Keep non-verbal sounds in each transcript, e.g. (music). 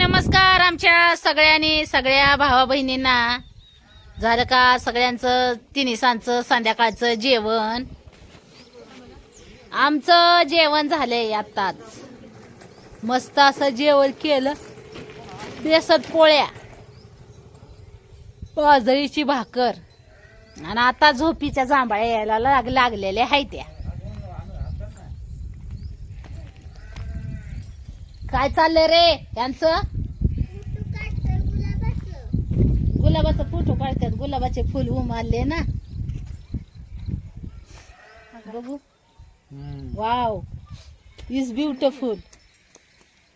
नमस्कार आमच्या सगळ्यांनी सगळ्या भावा बहिणींना झालं का सगळ्यांचं तिन्हीसांचं संध्याकाळचं जेवण? आमचं जेवण झालंय आत्ताच. मस्त असं जेवण केलं. बेसत पोळ्या पाजळीची भाकर. आणि आता झोपीच्या जांभळ्या यायला लाग लागलेल्या आहेत काय चाललंय रे यांचं? गुलाबाचा फोटो काढतात गुलाबाचे फुल उमारले ना. बघू. वाव इज ब्युटिफुल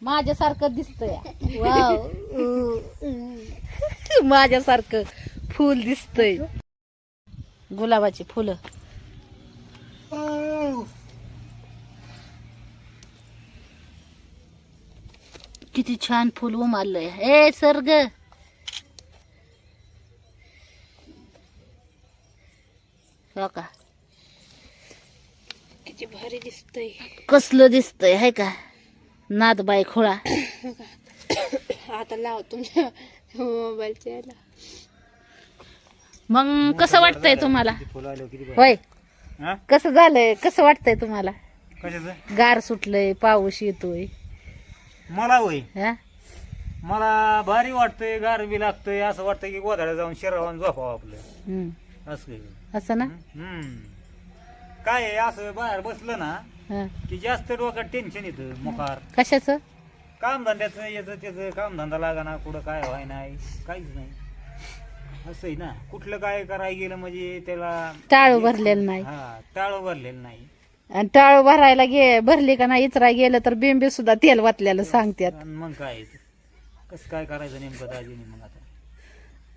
माझ्यासारखं दिसतंय. वाव (laughs) माझ्यासारखं फुल दिसतंय. गुलाबाची फुलं. किती छान फुल उमारलंय. ए सर्ग! हो का? किती भारी दिसतंय. कसलं दिसतंय हाय का? नादबाई खोळा. आता लाव तुमच्या मोबाईलच्या याला. मग कसं वाटतंय तुम्हाला? फुलं आलं किती बरं. होय. हा? कसं झालंय? कसं वाटतंय तुम्हाला? कशाचं? गार सुटलंय पाऊस येतोय. मला होय. हा? मला भारी वाटतंय गार बी लागतंय असं वाटतंय की गोधाड्या जाऊन शिरावून झोपावं आपलं. हम्म. असं काही. असं ना? हम्म. काय आहे, असं बाहेर बसलं ना हा. की जास्त डोक्यात टेन्शन येतं मोकार कशाचं? काम धंद्याचं याचं त्याचं काम धंदा लागा ना कुठं काय व्हाय नाही काहीच नाही. असं आहे ना. कुठलं काय करायला गेलं म्हणजे त्याला टाळू भरलेलं नाही. हा टाळ भरलेलं नाही. आणि टाळू भरायला गे भरली का नाही इचरा गेलं तर बेंबे सुद्धा तेल वाटलेलं सांगतात आणि मग काय? आहे ते? कसं काय करायचं नेमकं दाजीने मग आता?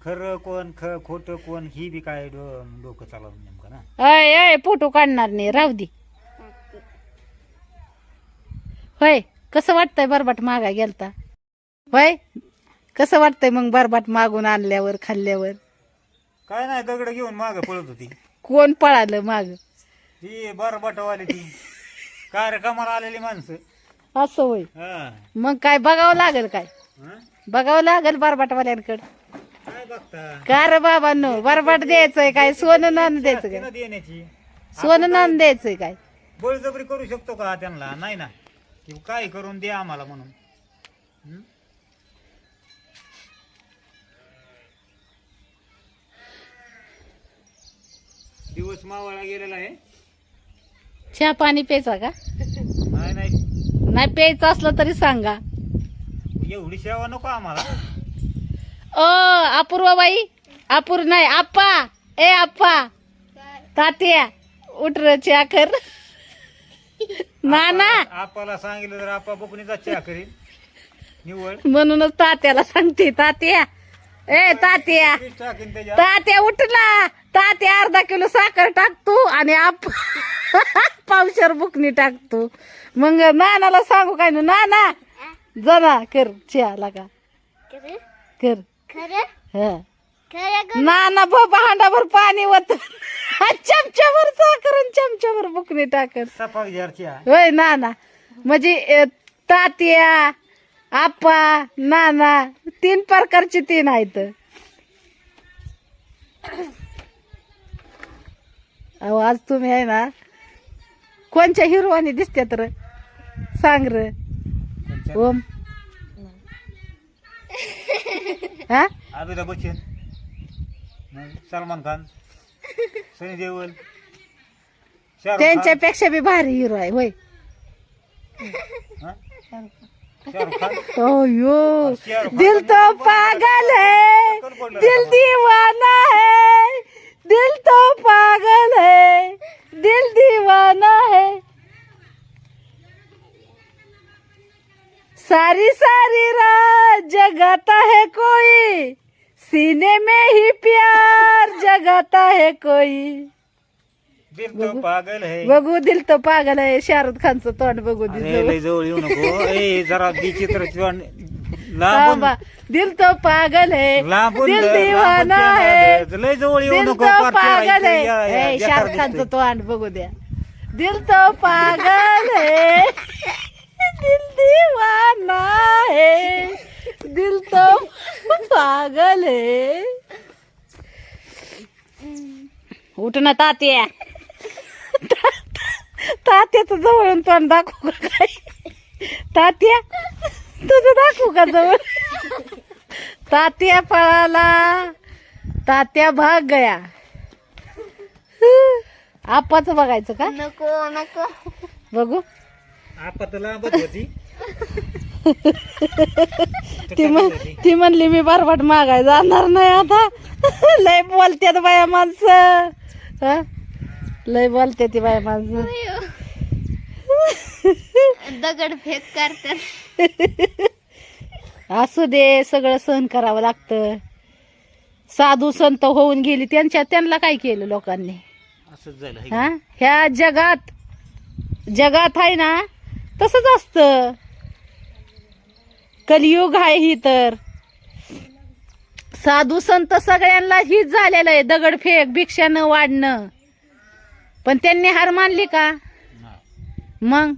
खरं कोण ख खोटं कोण ही बी काय डो- डोकं चालवलं नेमकं ना? अय अय फोटो काढणार नाही राहू दे. होय कसं वाटतंय बरबाट मागा गेलता? होय कसं वाटतंय मग बरबाट मागून आणल्यावर खाल्ल्यावर? काय नाही दगड घेऊन माग पळत होती. कोण पळालं माग? ती बरबटवाली ती. कार्यक्रमाला आलेली माणसं. असं होय. हा. मग काय बघावं लागेल काय? हा? बघावं लागेल बरबाटवाल्यांकडे. काय बघता? का रे बाबांनो बरबाट द्यायचंय काय? सोनं नान द्यायचं काय? देण्याची? सोनं नान द्यायचंय काय? बळजबरी करू शकतो का त्यांना? नाही ना. की काय करून दे आम्हाला म्हणून. हं? दिवस मावळा गेलेला आहे. चहा पाणी प्यायचा का? नाही नाही. नाही प्यायचं असलं तरी सांगा. एवढी सेवा नको आम्हाला. ओ अपूर्वा बाई. अपूर नाही आप्पा. ए आप्पा. तात्या उठ र चहा कर. ना ना आपाला सांगितलं तर आपा बकुनीचा चहा करीन. निवड म्हणूनच तात्याला सांगते तात्या. ए तात्या. टाकीन तात्या उठला तात्या अर्धा किलो साखर टाकतो आणि आप (laughs) पावशर बुकनी टाकतो. मग नानाला सांगू काय ना नाना जरा कर चहा लागा. कर. हा. नाना बाबा हांडाभर पाणी होत (laughs) साखर बुकनी टाकत. सफाक जार चहा होय नाना. म्हणजे तात्या आप्पा नाना तीन प्रकारचे तीन आहेत. अहो आज तुम्ही आहे ना कोणच्या हिरोवानी दिसते तर? सांग र. ओम. हा? अमिताभ बच्चन सलमान खान सनी देओल शाहरुख त्यांच्यापेक्षा बी भारी हिरो आहे होय. हा? शाहरुख खान? दिल तो पागल है दिल दीवाना है दिल तो पागल है दिल दीवाना है। सारी सारी रात जगाता है कोई सीने में ही प्यार जगाता है कोई। दिल तो पागल है। बघू दिल तो पागल आहे शाहरुख खानचं तोंड बघू अरे, दिल जवळ येऊ नको. ए जरा विचित्र दिल तो पागल है लांबून दिल लांबून दीवाना चेहरा है. लय जवळ येऊ दिल नको तो पागल है. या- या- शाहरुख खानचं दिसतोय. तोंड बघू द्या. दिल तो पागल है दिल दीवाना है पागल है. उठ ना तात्या. तात्याचं जवळून तोंड दाखवू का काय तात्या तुझं दाखवू का जवळ? (laughs) तात्या पळाला. तात्या भाग गया. आपाच बघायचं का? नको नको. बघू. (laughs) ती म्हण ती म्हणली मी बरबाट मागाय जाणार नाही आता. (laughs) लय बोलत्यात बाया माणसं. हा? लय बोलते ती बाया माणसं. दगड फेक करतात. असू दे सगळं सहन करावं लागतं. साधू संत होऊन गेली त्यांच्या त्यांना काय केलं लोकांनी? असंच झालं हे. हा? ह्या जगात जगात आहे ना तसंच असतं. कलियुग आहे ही तर. साधू संत सगळ्यांना हीच झालेलं आहे दगडफेक भिक्षा न वाढणं. पण त्यांनी हार मानली का? नाही. मग?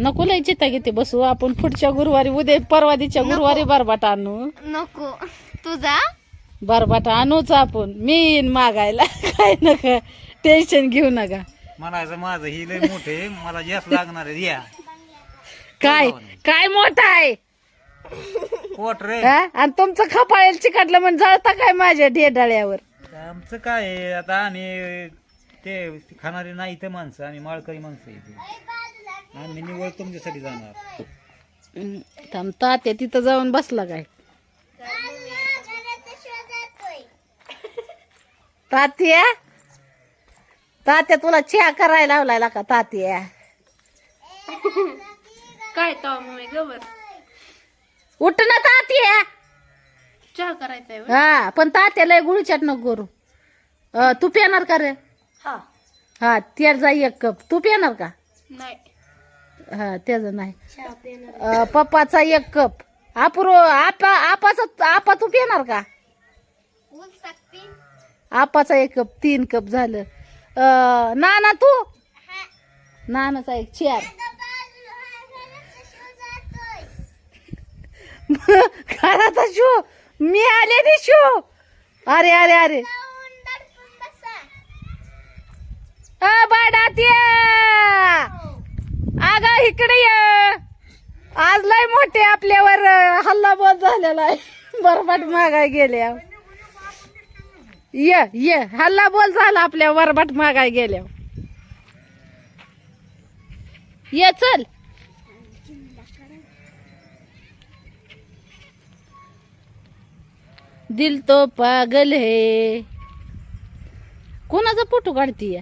नको लय चिता घेते बसू आपण पुढच्या गुरुवारी उद्या परवादीच्या गुरुवारी बरबाट आणू. नको. तुझा बरबाट आणूच आपण. मी येईन मागायला. (laughs) काय नका. टेन्शन घेऊ नका. म्हणायचं माझं ही लय मोठे मला जास्त लागणार आहे. या. काय? काय मोठा आहे? कोट रे हा? आणि तुमचं खपाळेल चिकटलं म्हणजे जळता काय माझ्या ढेडाळ्यावर? आमचं काय आहे? आता आम्ही ते खाणारी नाही ते माणसं आम्ही माळकरी माणसं आहे ते. आम्ही निवड तुमच्यासाठी जाणार. हम्म, थांब तात्या तिथं जाऊन बसला काय? तात्या? तात्या तुला चहा करायला लावलाय का तात्या? काय तो मम्मी उठ ना तात्या. चहा करायचा आहे हा पण तात्या लय गुळचाट नको करू. अं, तू पिणार का रे? हा. हा त्यात जा एक कप. तू पिणार का? नाही. हा त्याचं नाही. अं, पप्पाचा एक कप. आपुरो आपा आपाचा आपा तू पिणार का? आपाचा एक कप तीन कप झालं. अं, नाना तू? नानाचा एक चार (laughs) घराचा शो? मी आले रे शो. अरे अरे अरे. अ बाडात्या अग इकडे ये. आज लय मोठे आपल्यावर हल्ला बोल झालेला आहे. (laughs) बरबाट मागाय गेल्या. ये ये. हल्ला बोल झाला आपल्या बरबाट मागाय गेल्या. ये चल. दिल तो पागल है. कोणाचा फोटो काढतीये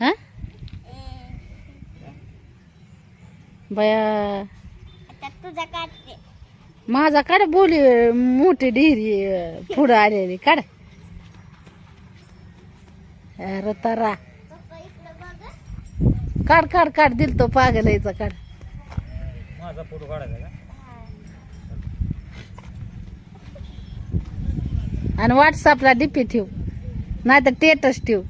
हा बया. तुझा काढते. माझा काढ बोली मोठी डिरी पुढं आलेली काढ. अरे तारा. काढ काढ काढ दिल तो पागल याचा काढ. माझा फोटो काढायचा आणि व्हॉट्सअपला डीपी ठेव. नाही तर टेटस ठेव.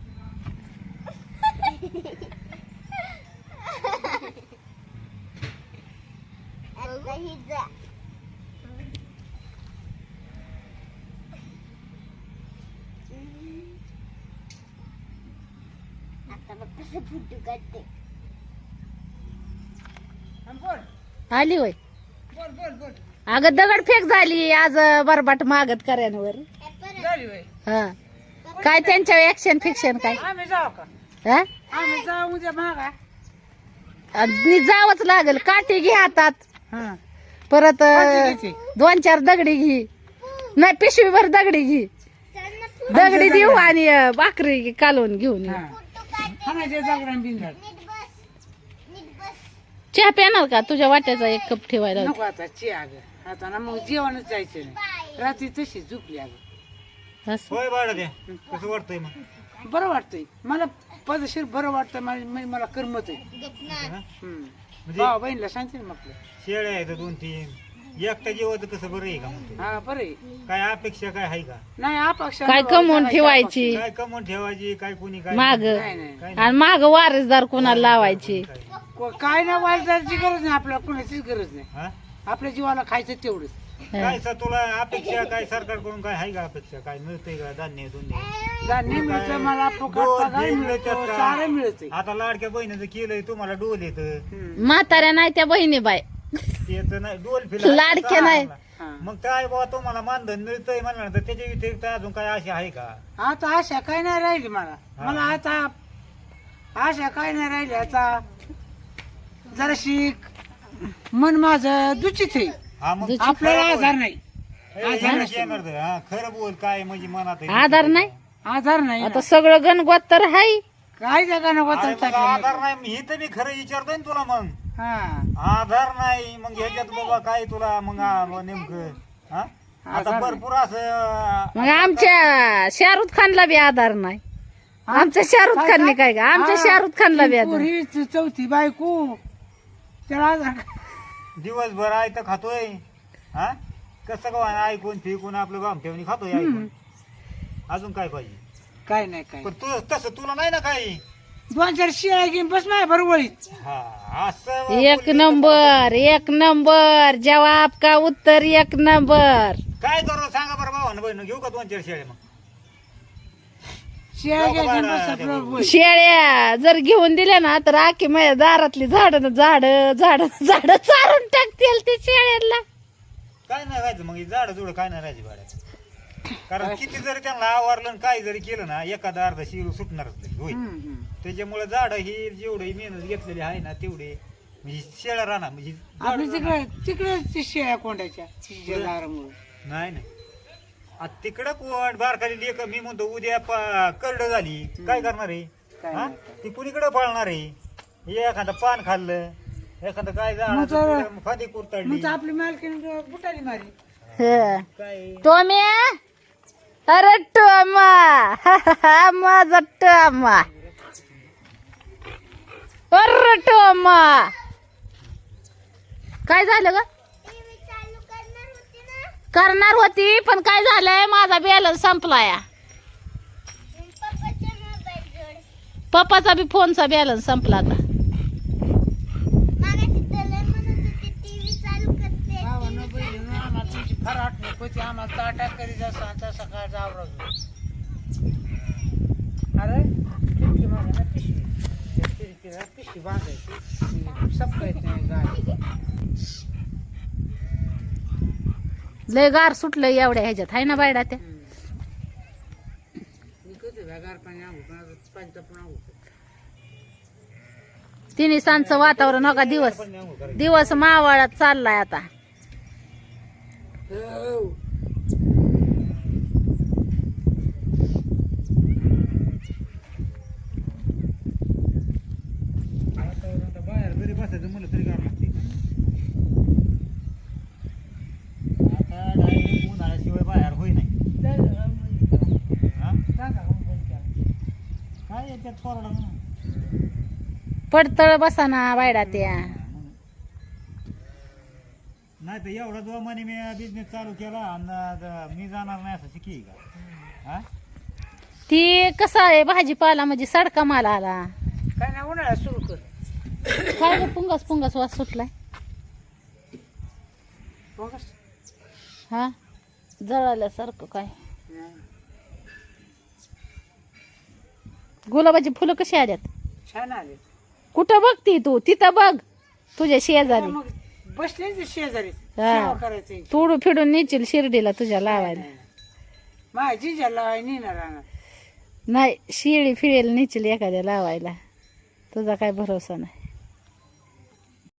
आता बघ कसं फुटू काढते. आली होय. अगं दगड फेक झाली. आज बरबाट मागत कार्यावर. हा काय त्यांच्या ऍक्शन फिक्शन काय? आम्ही जाऊ का? हा? आम्ही जाऊ उद्या मागा. आणि जावंच लागेल. काठी घे हातात. हा. परत? दोन चार दगडी घे. नाही पिशवीभर दगडी घे. दगडी देऊ आणि अं, भाकरी कालवून घेऊन. हा. हाणायचे जागरण चहा पेणार का? तुझ्या वाट्याचा एक कप ठेवायला नको आता ची अग. आता ना मग जेवणच जायचं नाही. रात्री तशी झोपली अगं. असं. होय बाळा ते कसं वाटतंय मग? बरं वाटतंय. मला पदशीर बरं वाटतं मला मला करमत आहे हा? म्हणजे बहिणीला ना म्हटलं शेळ्या आहेत दोन तीन. एकटा जेवायचं कसं बरं आहे का म्हणतो हा बरं आहे. काय अपेक्षा काय आहे का? नाही अपेक्षा काय नाही कमवून ठेवायची? काय कमवून ठेवायची काय कोणी काय माग. नाही. नाही काय आणि माग वारसदार कोणाला लावायची? काय नाही. को- काय ना वाजदारची गरज नाही आपल्याला कुणाचीच गरज नाही. हा? आपल्या जीवाला खायचं तेवढंच. काय सर तुला अपेक्षा काय सरकारकडून? काय आहे का अपेक्षा? काय मिळतंय का धान्य धुन्य? धान्य मिळतं मला फुकट पगार मिळतो? सारं आता लाडक्या बहिणीचं केलंय तुम्हाला डोल येत. म्हाताऱ्या नाही त्या बहिणी बाय. नाही डोल फिल लाडक्या नाही. हा. मग काय बाबा तुम्हाला मानधन मिळतंय म्हणलं तर त्याच्या व्यतिरिक्त अजून काय अशी आहे का? आता आशा काय नाही राहिली मला. मला आता आशा काय नाही राहिली. आता जरा शिक मन माझं दुचित आहे. हा मग आपल्याला. आधार नाही. ए, खरं हा, बोल काय म्हणजे मनात आहे. आधार नाही? आधार नाही आता सगळं गणगोत तर हाय. काय जागा नको अरे मग आधार नाही मी हे तर मी खरं विचारतोय ना तुला मग. हा. आधार नाही मग ह्याच्यात बाबा काय तुला मग आ, मग नेमकं हा? आता आधार भरपूर असं मग आमच्या शाहरुख खानला बी आधार नाही. आमच्या शाहरुख खानने काय का? आमच्या हा. शाहरुख खानला बी आधार. पोरी चौथी बायको. त्याला आधार दिवसभर आहे तर खातोय. हा? कसं का ऐकून फिकून आपलं गाम ठेवून खातोय ऐकून? अजून काय पाहिजे? काय नाही काय पण तू तसं तुला नाही ना काही? दोन चार शिळ्या घेऊन बस माझ्या बरोबरीत हा असं एक बोलली तर नंबर एक नंबर जवाब का उत्तर एक नंबर. काय करू सांगा बरं भावानं बहिण घेऊ का दोन चार शेळे मग शिळ्या लोकं घ्यायच्या बाळा बस त्या आपलं बरोबर. बोल. शेळ्या जर घेऊन दिल्या ना तर आखी माझ्या दारातली झाड झाड झाड झाड चारून टाकतील ते शेळ्यांना. काय नाही राहायचं मग झाड जुड काय नाही राहायची भाड्यात कारण किती जरी त्यांना आवरलं काय जरी केलं ना एखादा अर्धा शिरू सुटणारच नाही. त्याच्यामुळे झाड ही जेवढी मेहनत घेतलेली आहे ना तेवढे. म्हणजे शेळा राहणार म्हणजे. तिकडे तिकडे शिळ्या दारामुळं. नाही नाही. आता तिकडं कोण? बारकाली लेख मी म्हणतो उद्या प- करड झाली. काय करणार आहे? काय हा? नाही. ती कुणीकडे पळणार आहे? हे एखादं पान खाल्लं एखादं काय मग तर- झालं फांदी कुरतडली. मग तर आपली मालकीन बुटाली मारी. हं. काय? टोमे? अरे टोमा. माझा टोमा. अरे टोमा. काय झालं ग टीव्ही चालू करणार होती ना करणार होती पण काय झालंय? माझा बॅलन्स संपलाय. पप्पाचा बी फोनचा बॅलन्स संपला आता. आम्हाला तुमची जावं अरे ना पिशवी बांधायची सपकायत नाही गाडी. लय गार सुटलंय एवढ्या ह्याच्यात. हाय ना बायडा त्या? तिन्ही सांजचं वातावरण हो का दिवस. दिवस मावळात चाललाय आता. आता बाहेर जरी बसायचं म्हणलं तरी गार लागते आता डायरेक्ट उन्हाळ्याशिवाय बाहेर होई नाही हा? याच्यात परवडा ना पडतळ बसा ना बायडा त्या. नाही तर एवढा जो म्हणे मी बिझनेस चालू केला आणि आता मी जाणार नाही असं शिकी का? हा? ती कसं आहे भाजीपाला म्हणजे सडका माल आला. काय नाही उन्हाळ्यात सुरू कर. काय ग पुंगस पुंगस वास सुटलाय. बघस. हा? जळाल्यासारखं काय? नाही. गुलाबाची फुलं कशी आल्यात? छान आले. कुठं बघती तू? तिथं बघ. तुझ्या शेजारी. मग बसले ते शेजारी. हा. सेवा करायची तोडू फिडून नेशील शिर्डीला तुझ्या लावायला. नेणार राहणार नाही शिळी फिळेल नेशील एखाद्या लावायला. तुझा काय भरोसा नाही.